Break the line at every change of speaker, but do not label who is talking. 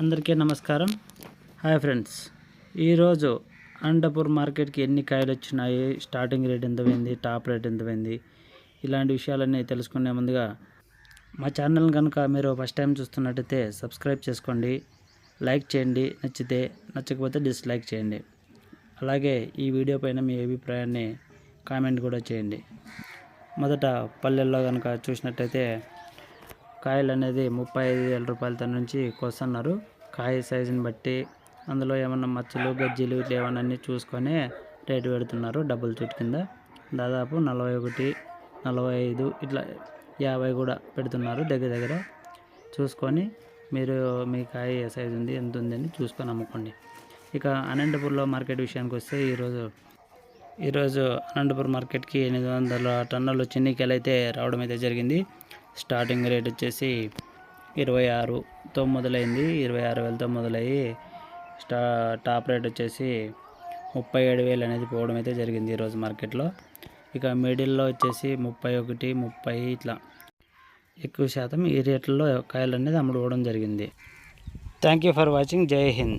అందరికీ నమస్కారం. Hi friends. ఈరోజు అనంతపూర్ మార్కెట్కి ఎన్ని కాయలు వచ్చినాయి స్టార్టింగ్ రేట్ ఎంత పోయింది టాప్ రేట్ ఎంత పోయింది ఇలాంటి విషయాలన్నీ తెలుసుకునే ముందుగా మా ఛానల్ కనుక మీరు ఫస్ట్ టైం చూస్తున్నట్టయితే సబ్స్క్రైబ్ చేసుకోండి లైక్ చేయండి నచ్చితే నచ్చకపోతే డిస్లైక్ చేయండి. అలాగే ఈ వీడియో పైన మీ అభిప్రాయాన్ని కామెంట్ కూడా చేయండి. మొదట పల్లెల్లో కనుక చూసినట్టయితే కాయలు అనేది ముప్పై ఐదు వేల రూపాయలతో నుంచి కోస్తున్నారు. కాయ సైజుని బట్టి అందులో ఏమన్నా మచ్చలు గజ్జీలు ఇట్లా ఏమన్నా అన్నీ చూసుకొని రేటు పెడుతున్నారు డబుల్ చెట్టు కింద. దాదాపు నలభై ఒకటి నలభై ఐదు ఇట్లా యాభై కూడా పెడుతున్నారు దగ్గర దగ్గర. చూసుకొని మీరు మీ కాయ ఏ సైజు ఉంది ఎంత ఉంది అని చూసుకొని అమ్ముకోండి. ఇక అనంతపూర్లో మార్కెట్ విషయానికి వస్తే ఈరోజు ఈరోజు అనంతపూర్ మార్కెట్కి ఎనిమిది వందల టన్నులు చిన్నికాయలు అయితే రావడం అయితే జరిగింది. స్టార్టింగ్ రేట్ వచ్చేసి ఇరవై ఆరుతో మొదలైంది. ఇరవై ఆరు వేలతో మొదలయ్యి స్టా టాప్ రేట్ వచ్చేసి ముప్పై ఏడు వేలు అనేది పోవడం అయితే జరిగింది ఈరోజు మార్కెట్లో. ఇక మిడిల్లో వచ్చేసి ముప్పై ఒకటి ముప్పై ఇట్లా. ఎక్కువ శాతం ఈ రేట్లలో కాయలు అనేది అమ్ముడుకోవడం జరిగింది. Thank you for watching. Jai Hind.